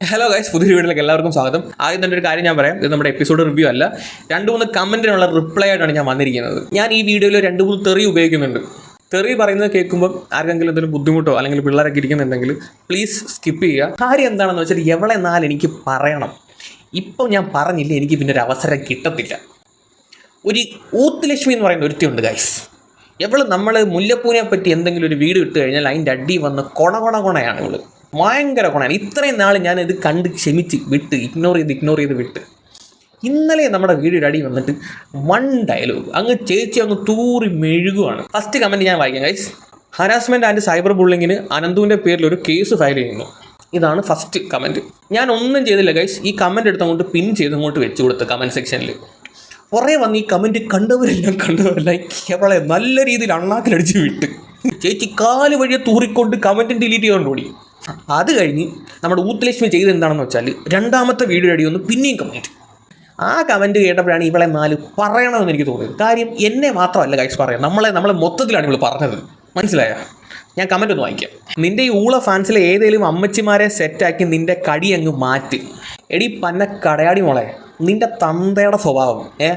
Hello guys പുതിയ വീഡിയോയിലേക്ക് എല്ലാവർക്കും സ്വാഗതം. ആദ്യം തന്നെ ഒരു കാര്യം ഞാൻ പറയാം. ഇത് നമ്മുടെ എപ്പിസോഡ് റിവ്യൂ അല്ല. രണ്ട് മൂന്ന് കമന്റിനുള്ള റിപ്ലൈ ആയിട്ടാണ് ഞാൻ വന്നിരിക്കുന്നത്. ഞാൻ ഈ വീഡിയോയിൽ രണ്ട് മൂന്ന് തെറി ഉപയോഗിക്കുന്നുണ്ട്. തെറി പറയുന്നത് കേൾക്കുമ്പോൾ ആർക്കെങ്കിലും എന്തെങ്കിലും ബുദ്ധിമുട്ടോ അല്ലെങ്കിൽ പിള്ളേരൊക്കെ ഇരിക്കുന്നുണ്ടെങ്കിൽ പ്ലീസ് സ്കിപ്പ് ചെയ്യുക. കാര്യം എന്താണെന്ന് വെച്ചാൽ എവളെ നാൾ എനിക്ക് പറയണം. ഇപ്പോൾ ഞാൻ പറഞ്ഞില്ല എനിക്ക് പിന്നെ ഒരു അവസരം കിട്ടത്തില്ല. ഒരു ഊത്തുലക്ഷ്മി എന്ന് പറയുന്ന ഒരുത്തിയുണ്ട് ഗൈസ് എവൾ നമ്മൾ മുല്ലപ്പൂവിനെ പറ്റി എന്തെങ്കിലും ഒരു വീഡിയോ ഇട്ട് കഴിഞ്ഞാൽ അതിന്റെ അടി വന്ന് കൊണ കൊണ കൊണയാണ് ഇവൾ. ഭയങ്കര കൊണയാണ് ഇത്രയും നാൾ ഞാൻ ഇത് കണ്ട് ക്ഷമിച്ച് വിട്ട് ഇഗ്നോർ ചെയ്ത് ഇഗ്നോർ ചെയ്ത് വിട്ട്. ഇന്നലെ നമ്മുടെ വീഡിയോ അടി വന്നിട്ട് വൺ ഡയലോഗ് അങ്ങ് ചേച്ചി അങ്ങ് തൂറി മെഴുകുവാണ്. ഫസ്റ്റ് കമന്റ് ഞാൻ വായിക്കാം ഗൈസ് ഹരാസ്മെന്റ് ആൻഡ് സൈബർ ബുള്ളിങ്ങിന് അനന്തുവിന്റെ പേരിൽ ഒരു കേസ് ഫയൽ ചെയ്യുന്നു. ഇതാണ് ഫസ്റ്റ് കമന്റ് ഞാൻ ഒന്നും ചെയ്തില്ല ഗൈസ് ഈ കമന്റ് എടുത്ത് അങ്ങോട്ട് പിൻ ചെയ്ത് അങ്ങോട്ട് വെച്ച് കൊടുത്ത് കമന്റ് സെക്ഷനിൽ കുറേ വന്ന് ഈ കമന്റ് കണ്ടവരെല്ലാം കണ്ടവരെല്ലാം കേവളെ നല്ല രീതിയിൽ അണ്ണാക്കിലടിച്ച് വിട്ട്. ചേച്ചി കാൽ വഴിയെ തൂറിക്കൊണ്ട് കമന്റും ഡിലീറ്റ് ചെയ്തുകൊണ്ട് ഓടി. അത് കഴിഞ്ഞ് നമ്മുടെ ഊത്തലക്ഷ്മി ചെയ്ത് എന്താണെന്ന് വെച്ചാൽ രണ്ടാമത്തെ വീഡിയോ അടി ഒന്ന് പിന്നെയും കമന്റ് ആ കമന്റ് കേട്ടപ്പോഴാണ് ഇവളെ നാല് പറയണമെന്ന് എനിക്ക് തോന്നിയത്. കാര്യം എന്നെ മാത്രമല്ല കൈസ് പറയാം. നമ്മളെ നമ്മളെ മൊത്തത്തിലാണ് ഇവൾ പറഞ്ഞത്. മനസ്സിലായ? ഞാൻ കമന്റ് ഒന്ന് വായിക്കാം. നിന്റെ ഈ ഊള ഫാൻസിലെ ഏതെങ്കിലും അമ്മച്ചിമാരെ സെറ്റാക്കി നിന്റെ കടി അങ്ങ് മാറ്റി. എടി പന്ന കടയാടി മോളെ നിന്റെ തന്തയുടെ സ്വഭാവം ഏ?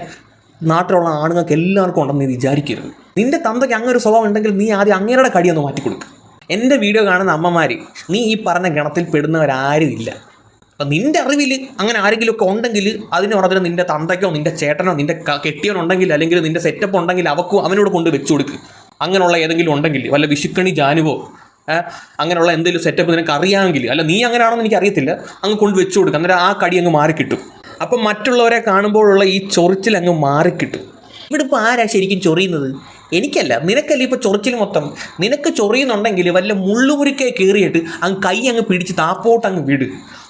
നാട്ടിലുള്ള ആണുങ്ങൾക്ക് എല്ലാവർക്കും ഉണ്ടെന്ന് നീ വിചാരിക്കരുത്. നിന്റെ തന്തയ്ക്ക് അങ്ങനെ ഒരു സ്വഭാവം ഉണ്ടെങ്കിൽ നീ ആദ്യം അങ്ങേരുടെ കടിയൊന്ന് മാറ്റി കൊടുക്കുക എന്റെ വീഡിയോ കാണുന്ന അമ്മമാർ നീ ഈ പറഞ്ഞ ഗണത്തിൽ പെടുന്നവരാരും ഇല്ല അപ്പം നിന്റെ അറിവിൽ അങ്ങനെ ആരെങ്കിലുമൊക്കെ ഉണ്ടെങ്കിൽ അതിന് പറഞ്ഞാൽ നിന്റെ തന്തയ്ക്കോ നിന്റെ ചേട്ടനോ നിന്റെ കെട്ടിയോ കെട്ടിയവനുണ്ടെങ്കിൽ അല്ലെങ്കിൽ നിന്റെ സെറ്റപ്പ് ഉണ്ടെങ്കിൽ അവക്കും അവനോട് കൊണ്ട് വെച്ചു കൊടുക്ക്. അങ്ങനെയുള്ള ഏതെങ്കിലും ഉണ്ടെങ്കിൽ വല്ല വിഷുക്കണി ജാനുവോ അങ്ങനെയുള്ള എന്തെങ്കിലും സെറ്റപ്പ് നിനക്ക് അറിയാമെങ്കിൽ അല്ല നീ അങ്ങനെയാണെന്ന് എനിക്ക് അറിയത്തില്ല അങ്ങ് കൊണ്ട് വെച്ചു കൊടുക്കുക അന്നേരം ആ കടി അങ്ങ് മാറിക്കിട്ടും. അപ്പം മറ്റുള്ളവരെ കാണുമ്പോഴുള്ള ഈ ചൊറിച്ചിൽ അങ്ങ് മാറിക്കിട്ടും. ഇവിടെ ഇപ്പോൾ ആരാ ശരിക്കും ചൊറിയുന്നത്? എനിക്കല്ല. നിനക്കല്ല ഇപ്പോൾ ചൊറിച്ചിൽ മൊത്തം? നിനക്ക് ചൊറിയുന്നുണ്ടെങ്കിൽ വല്ല മുള്ളുമുരുക്കെ കയറിയിട്ട് അങ്ങ് കൈ അങ്ങ് പിടിച്ച് താപ്പോട്ട് അങ്ങ് വിട്.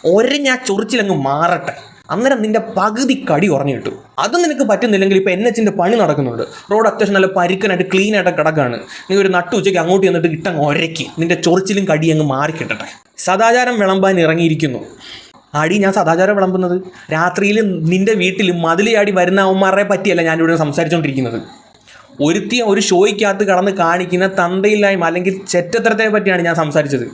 ഒരഞ്ഞ ചൊറിച്ചിൽ അങ്ങ് മാറട്ടെ. അന്നേരം നിന്റെ പകുതി കടി കുറഞ്ഞു കിട്ടും. അത് നിനക്ക് പറ്റുന്നില്ലെങ്കിൽ ഇപ്പോൾ എൻ എച്ചിന്റെ പണി നടക്കുന്നുണ്ട്. റോഡ് അത്യാവശ്യം നല്ല പരുക്കനായിട്ട് ക്ലീൻ ആയിട്ട് കിടക്കാണ്. നീ ഒരു നട്ടു ഉച്ചയ്ക്ക് അങ്ങോട്ട് ചെന്നിട്ട് ഇട്ടങ്ങ് ഒരയ്ക്ക്. നിന്റെ ചൊറിച്ചിലും കടി അങ്ങ് മാറിക്കിട്ടട്ടെ. സദാചാരം വിളമ്പാൻ ഇറങ്ങിയിരിക്കുന്നു. അടി ഞാൻ സദാചാരം വിളമ്പുന്നത്. രാത്രിയിൽ നിന്റെ വീട്ടിൽ മതിലിയാടി വരുന്ന അവന്മാരെ പറ്റിയല്ല ഞാനിവിടെ സംസാരിച്ചുകൊണ്ടിരിക്കുന്നത് ഒരുത്തിയ ഒരു ഷോയ്ക്കകത്ത് കടന്ന് കാണിക്കുന്ന തന്തയില്ലായ്മ അല്ലെങ്കിൽ ചെറ്റത്തരത്തെ പറ്റിയാണ് ഞാൻ സംസാരിച്ചത്.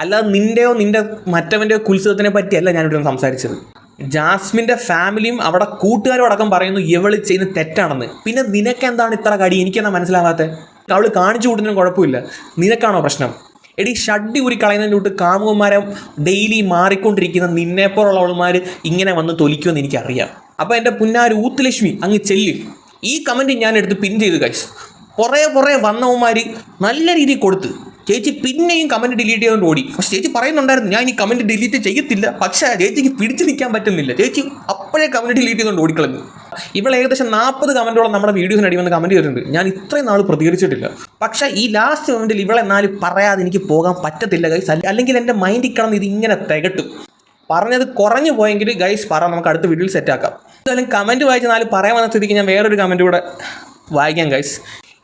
അല്ലാതെ നിന്റെയോ നിന്റെ മറ്റവന്റെയോ കുത്സവത്തിനെ പറ്റിയല്ല ഞാനിവിടെ സംസാരിച്ചത്. ജാസ്മിന്റെ ഫാമിലിയും അവിടെ കൂട്ടുകാരും അടക്കം പറയുന്നു ഇവൾ ചെയ്യുന്ന തെറ്റാണെന്ന്. പിന്നെ നിനക്കെന്താണ് ഇത്ര കടി? എനിക്കെന്താ മനസ്സിലാവാത്തത് അവൾ കാണിച്ചു കൂട്ടുന്നതിനും കുഴപ്പമില്ല. നിനക്കാണോ പ്രശ്നം? എടി ഷഡ്ഡി ഊരി കളയുന്നതിന്റെ തൊട്ട് കാമുകന്മാരെ ഡെയിലി മാറിക്കൊണ്ടിരിക്കുന്ന നിന്നെപ്പോലുള്ള അവളുമാർ ഇങ്ങനെ വന്ന് തൊലിക്കുമെന്ന് എനിക്കറിയാം. അപ്പോൾ എന്റെ പുന്നാര് ഊത്തുലക്ഷ്മി അങ്ങ് ചെല്ലി. ഈ കമന്റ് ഞാൻ എടുത്ത് പിൻ ചെയ്തു കൈസ് കുറേ കുറേ വന്നവന്മാർ നല്ല രീതിയിൽ കൊടുത്ത്. ചേച്ചി പിന്നെയും കമന്റ് ഡിലീറ്റ് ചെയ്തുകൊണ്ട് ഓടി. പക്ഷേ ചേച്ചി പറയുന്നുണ്ടായിരുന്നു ഞാൻ ഈ കമന്റ് ഡിലീറ്റ് ചെയ്യത്തില്ല. പക്ഷേ ചേച്ചിക്ക് പിടിച്ചു നിൽക്കാൻ പറ്റുന്നില്ല. ചേച്ചി അപ്പോഴേ കമന്റ് ഡിലീറ്റ് ചെയ്തുകൊണ്ട് ഓടിക്കളഞ്ഞു. ഇവൾ ഏകദേശം നാൽപ്പത് കമന്റോളം നമ്മുടെ വീഡിയോസിന് അടി വന്ന് കമന്റ് ചെയ്തിട്ടുണ്ട്. ഞാൻ ഇത്രയും നാൾ പ്രതികരിച്ചിട്ടില്ല. പക്ഷേ ഈ ലാസ്റ്റ് മൊമെന്റിൽ ഇവളെന്നാലും പറയാതെ എനിക്ക് പോകാൻ പറ്റത്തില്ല ഗൈസ് അല്ലെങ്കിൽ എന്റെ മൈൻഡിൽ കിടന്ന് ഇതിങ്ങനെ തികട്ടും. പറഞ്ഞത് കുറഞ്ഞു പോയെങ്കിൽ ഗൈസ് പറ നമുക്ക് അടുത്ത വീഡിയോയിൽ സെറ്റാക്കാം എന്തായാലും കമന്റ് വായിച്ച നാല് പറയാൻ വന്ന സ്ഥിതിക്ക് ഞാൻ വേറൊരു കമന്റ് കൂടെ വായിക്കാം ഗൈസ്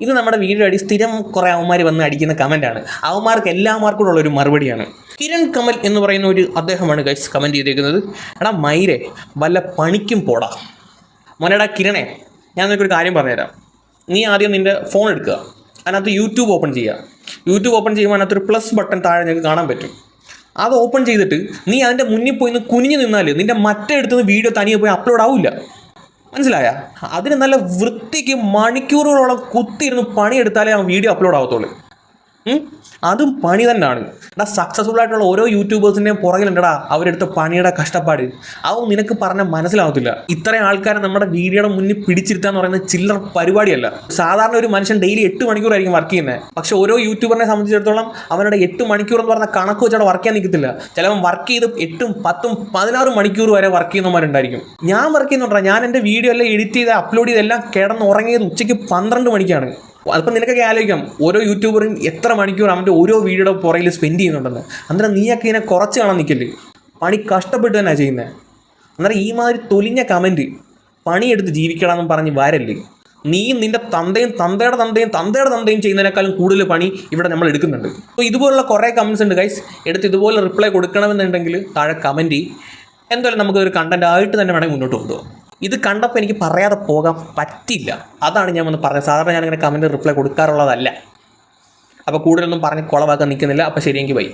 ഇത് നമ്മുടെ വീഡിയോ അടി സ്ഥിരം കുറേ അവന്മാർ വന്ന് അടിക്കുന്ന കമന്റാണ് അവന്മാർക്ക് എല്ലാമാർക്കും ഉള്ള ഒരു മറുപടിയാണ്. കിരൺ കമൽ എന്ന് പറയുന്ന ഒരു അദ്ദേഹമാണ് ഗൈസ് കമന്റ് ചെയ്തിരിക്കുന്നത് എടാ മൈരെ വല്ല പണിക്കും പോടാ. മോനെടാ കിരണേ ഞാൻ നിനക്കൊരു കാര്യം പറഞ്ഞുതരാം. നീ ആദ്യം നിന്റെ ഫോൺ എടുക്കുക. അതിനകത്ത് യൂട്യൂബ് ഓപ്പൺ ചെയ്യുക. യൂട്യൂബ് ഓപ്പൺ ചെയ്യുമ്പോൾ അതിനകത്തൊരു പ്ലസ് ബട്ടൺ താഴെ നിങ്ങൾക്ക് കാണാൻ പറ്റും. അത് ഓപ്പൺ ചെയ്തിട്ട് നീ അതിന്റെ മുന്നിൽ പോയി നിന്ന് കുനിഞ്ഞു നിന്നാൽ നിന്റെ മറ്റേ അടുത്തുനിന്ന് വീഡിയോ തനിയെ പോയി അപ്ലോഡ് ആവില്ല. മനസ്സിലായ? അതിന് നല്ല വൃത്തിക്ക് മണിക്കൂറുകളോളം കുത്തിയിരുന്ന് പണിയെടുത്താലേ ആ വീഡിയോ അപ്ലോഡ് ആവത്തുള്ളൂ? അതും പണി തന്നെയാണ്. എടാ സക്സസ്ഫുൾ ആയിട്ടുള്ള ഓരോ യൂട്യൂബേഴ്സിന്റെയും പുറകിലുണ്ടടാ അവരെടുത്ത പണിയുടെ കഷ്ടപ്പാട്. അതും നിനക്ക് പറഞ്ഞാൽ മനസ്സിലാവത്തില്ല. ഇത്രയും ആൾക്കാരെ നമ്മുടെ വീഡിയോയുടെ മുന്നിൽ പിടിച്ചിരുത്താന്ന് പറയുന്ന ചില്ലർ പരിപാടിയല്ല. സാധാരണ ഒരു മനുഷ്യൻ ഡെയിലി എട്ട് മണിക്കൂറായിരിക്കും വർക്ക് ചെയ്യുന്നത് പക്ഷെ ഓരോ യൂട്യൂബറിനെ സംബന്ധിച്ചിടത്തോളം അവരുടെ എട്ട് മണിക്കൂർ എന്ന് പറഞ്ഞ കണക്ക് വെച്ചവിടെ വർക്ക് ചെയ്യാൻ നിൽക്കത്തില്ല. ചിലവൻ വർക്ക് ചെയ്ത് എട്ടും പത്തും പതിനാറും മണിക്കൂർ വരെ വർക്ക് ചെയ്യുന്നവരുണ്ടായിരിക്കും. ഞാൻ വർക്ക് ചെയ്യുന്നുണ്ടാ ഞാൻ എന്റെ വീഡിയോ എല്ലാം എഡിറ്റ് ചെയ്ത് അപ്ലോഡ് ചെയ്തെല്ലാം കിടന്ന് ഉറങ്ങിയത് ഉച്ചയ്ക്ക് പന്ത്രണ്ട് മണിക്കാണ്. അതിപ്പോൾ നിനക്കൊക്കെ ആലോചിക്കാം ഓരോ യൂട്യൂബറും എത്ര മണിക്കൂർ അവന്റെ ഓരോ വീഡിയോയുടെ പുറയിൽ സ്പെൻഡ് ചെയ്യുന്നുണ്ടെന്ന്. അന്നേരം നീയൊക്കെ ഇതിനെ കുറച്ച് കാണാൻ നിൽക്കില്ലേ? പണി കഷ്ടപ്പെട്ട് തന്നെയാണ് ചെയ്യുന്നത് അന്നേരം ഈ മാതിരി തൊലിഞ്ഞ കമന്റ് പണിയെടുത്ത് ജീവിക്കണമെന്ന് പറഞ്ഞ് വരല്ലേ? നീയും നിന്റെ തന്തയും തന്തയുടെ തന്തയും തന്തയുടെ തന്തയും ചെയ്യുന്നതിനേക്കാളും കൂടുതൽ പണി ഇവിടെ നമ്മൾ എടുക്കുന്നുണ്ട്. അപ്പോൾ ഇതുപോലുള്ള കുറേ കമൻസ് ഉണ്ട് ഗൈസ് എടുത്ത് ഇതുപോലെ റിപ്ലൈ കൊടുക്കണമെന്നുണ്ടെങ്കിൽ താഴെ കമന്റ് എന്തായാലും നമുക്കൊരു ആയിട്ട് തന്നെ വേണമെങ്കിൽ മുന്നോട്ട് കൊണ്ടുപോകാം. ഇത് കണ്ടപ്പോൾ എനിക്ക് പറയാതെ പോകാൻ പറ്റില്ല അതാണ് ഞാൻ വന്ന് പറഞ്ഞത്. സാധാരണ ഞാനിങ്ങനെ കമന്റ് റിപ്ലൈ കൊടുക്കാറുള്ളതല്ല. അപ്പോൾ കൂടുതലൊന്നും പറഞ്ഞ് കുളവാക്കാൻ നിൽക്കുന്നില്ല. അപ്പോൾ ശരിയെങ്കിൽ ബൈ